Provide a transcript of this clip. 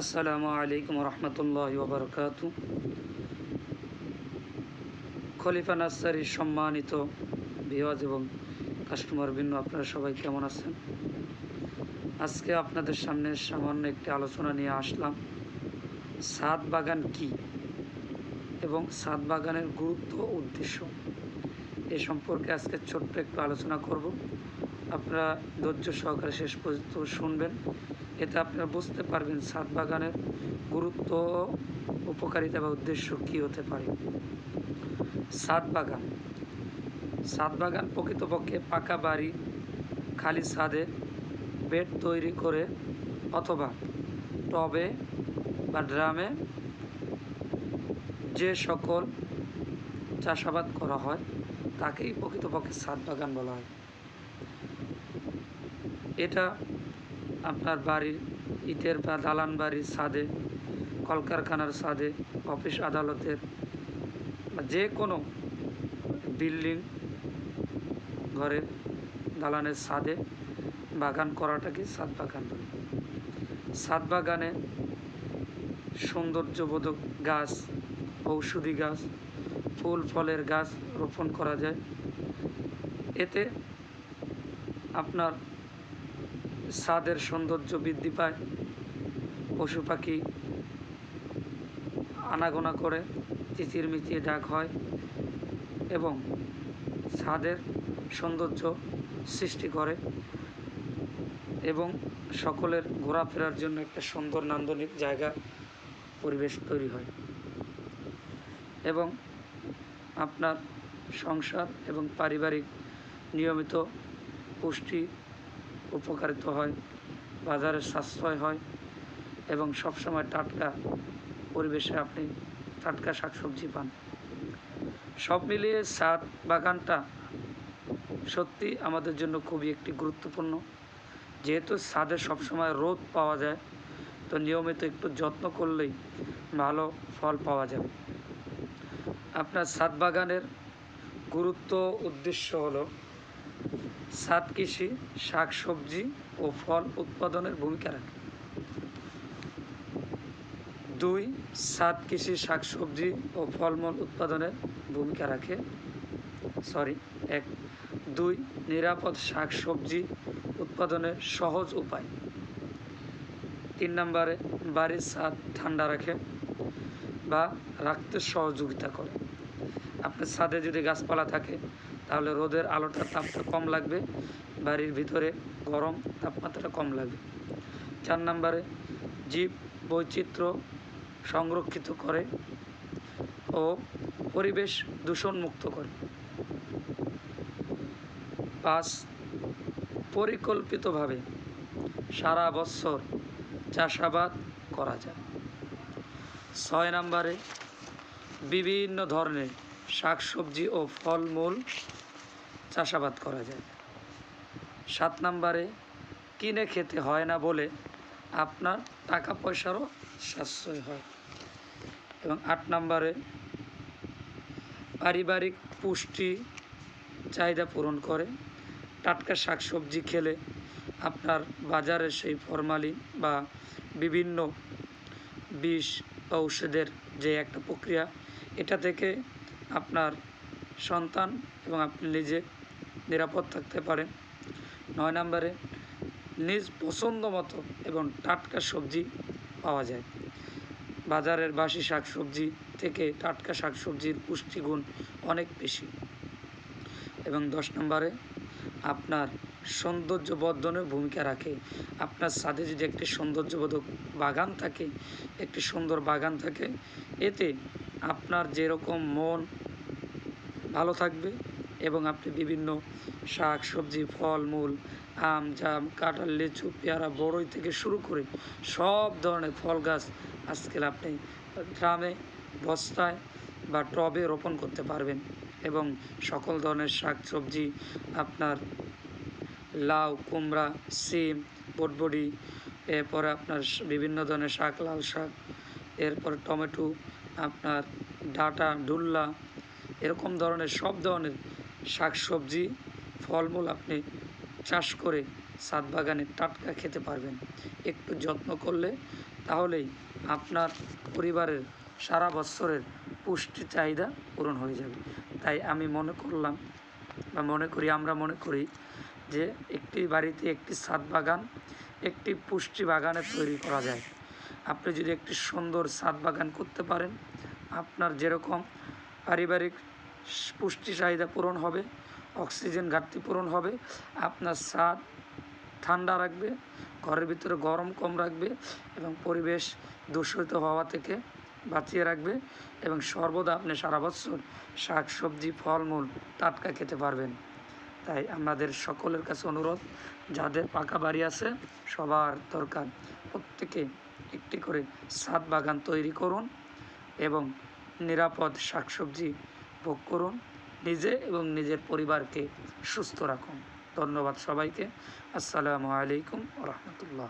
আসসালামু আলাইকুম রহমতুল্লাহ ওবরকাত খলিফা নার্সারির সম্মানিত ভিওয়াজ এবং কাস্টমার বিন্দু, আপনারা সবাই কেমন আছেন? আজকে আপনাদের সামনে সামান্য একটি আলোচনা নিয়ে আসলাম। সাদ বাগান কি এবং সাদ বাগানের গুরুত্ব উদ্দেশ্য এ সম্পর্কে আজকে ছোট্ট একটু আলোচনা করব। আপনারা ধৈর্য সহকারে শেষ পর্যন্ত শুনবেন। এতে আপনারা বুঝতে পারবেন ছাদ বাগানের গুরুত্ব, উপকারিতা বা উদ্দেশ্য কী হতে পারে। ছাদ বাগান। ছাদ বাগান প্রকৃতপক্ষে পাকা বাড়ি, খালি ছাদে, বেড তৈরি করে, অথবা টবে বা ড্রামে যে সকল চাষাবাদ করা হয়, তাকেই প্রকৃতপক্ষে ছাদ বাগান বলা হয়। এটা আপনার বাড়ির ইটের বা দালান বাড়ির ছাদে, কলকারখানার ছাদে, অফিস আদালতের যে কোনো বিল্ডিং ঘরের দালানের ছাদে বাগান করাটাকে ছাদ বাগান বলে? ছাদ বাগানে সৌন্দর্যবোধক গাছ, ঔষধি গাছ, ফুল, ফলের গাছ রোপণ করা যায়। এতে আপনার ছাদের সৌন্দর্য বৃদ্ধি পায়। পশু পাখি আনাগোনা করে, চিচির মিচিয়ে ডাক হয় এবং ছাদের সৌন্দর্য সৃষ্টি করে এবং সকলের ঘোরাফেরার জন্য একটা সুন্দর নান্দনিক জায়গা পরিবেশ তৈরি হয়। এবং আপনার সংসার এবং পারিবারিক নিয়মিত পুষ্টি উপকারিত হয়, বাজারে সাশ্রয় হয় এবং সবসময় টাটকা পরিবেশে আপনি টাটকা শাকসবজি পান। সব মিলিয়ে ছাদ বাগানটা সত্যি আমাদের জন্য খুবই একটি গুরুত্বপূর্ণ। যেহেতু ছাদে সবসময় রোদ পাওয়া যায়, তো নিয়মিত একটু যত্ন করলেই ভালো ফল পাওয়া যাবে। আপনার ছাদ বাগানের গুরুত্ব উদ্দেশ্য হলো ছাদ কৃষি, শাক সবজি ও ফল উৎপাদনের ভূমিকা রাখে। দুই ছাদ কৃষি, শাক সবজি ও ফলমূল উৎপাদনের ভূমিকা রাখে। সরি, এক। দুই, নিরাপদ শাক সবজি উৎপাদনের সহজ উপায়। তিন নম্বরে, বাড়ির ছাদ ঠান্ডা রাখে বা রাখতে সহযোগিতা করে। আপনার ছাদে যদি গাছপালা থাকে তাহলে রোদের আলোটা তাপটা কম লাগবে, বাড়ির ভিতরে গরম তাপমাত্রা কম লাগবে। চার নম্বরে, জীব বৈচিত্র্য সংরক্ষিত করে ও পরিবেশ দূষণমুক্ত করে। পাঁচ, পরিকল্পিতভাবে সারা বছর চাষাবাদ করা যায়। ছয় নম্বরে, বিভিন্ন ধরনের শাকসবজি ও ফলমূল চাষাবাদ করা যায়। সাত নম্বরে, কিনে খেতে হয় না বলে আপনার টাকা পয়সারও সাশ্রয় হয়। এবং আট নম্বরে, পারিবারিক পুষ্টি চাহিদা পূরণ করে। টাটকা শাকসবজি খেলে আপনার বাজারে সেই ফরমালিন বা বিভিন্ন বিষ বা ঔষধের যে একটা প্রক্রিয়া, এটা থেকে আপনার সন্তান এবং আপনি নিজে নিরাপদ থাকতে পারেন। নয় নম্বরে, নিজ পছন্দ মতো এবং টাটকা সবজি পাওয়া যায়। বাজারের বাসি শাকসবজি থেকে টাটকা শাকসবজির পুষ্টিগুণ অনেক বেশি। এবং দশ নম্বরে, আপনার সৌন্দর্য বর্ধনের ভূমিকা রাখে। আপনার ছাদে যদি একটি সৌন্দর্যবোধক বাগান থাকে, একটি সুন্দর বাগান থাকে, এতে আপনার যেরকম মন ভালো থাকবে এবং আপনি বিভিন্ন শাক, সবজি ফল মূল আম, জাম, কাঁঠাল, লিচু, পেয়ারা, বড়ই থেকে শুরু করে সব ধরনের ফল গাছ আজকাল আপনি গ্রামে, বস্তায় বা টবে রোপণ করতে পারবেন এবং সকল ধরনের শাক, সবজি আপনার লাউ, কুমড়া, সিম, বটবডি, এরপরে আপনার বিভিন্ন ধরনের শাক, লাল শাক, এরপরে টমেটো, আপনার ডাঁটা, ডুল্লা এরকম ধরনের, সব ধরনের শাক সবজি ফলমূল আপনি চাষ করে ছাদ বাগানে টাটকা খেতে পারবেন। একটু যত্ন করলে তাহলেই আপনার পরিবারের সারা বছরের পুষ্টি চাহিদা পূরণ হয়ে যাবে। তাই আমি মনে করলাম বা মনে করি, আমরা মনে করি যে একটি বাড়িতে একটি ছাদ বাগান, একটি পুষ্টি বাগানে তৈরি করা যায়। আপনি যদি একটি সুন্দর ছাদ বাগান করতে পারেন, আপনার যেরকম পারিবারিক পুষ্টি চাহিদা পূরণ হবে, অক্সিজেন ঘাটতি পূরণ হবে, আপনার ছাদ ঠান্ডা রাখবে, ঘরের ভিতরে গরম কম রাখবে এবং পরিবেশ দূষিত হওয়া থেকে বাঁচিয়ে রাখবে এবং সর্বদা আপনি সারা বছর শাক, সবজি, ফলমূল টাটকা খেতে পারবেন। তাই আমাদের সকলের কাছে অনুরোধ, যাদের পাকা বাড়ি আছে, সবার দরকার প্রত্যেকে একটি করে ছাদ বাগান তৈরি করুন এবং নিরাপদ শাকসবজি ভোগ করুন নিজে এবং নিজের পরিবারকে সুস্থ রাখুন। ধন্যবাদ সবাইকে। আসসালামু আলাইকুম রহমতুল্লাহ।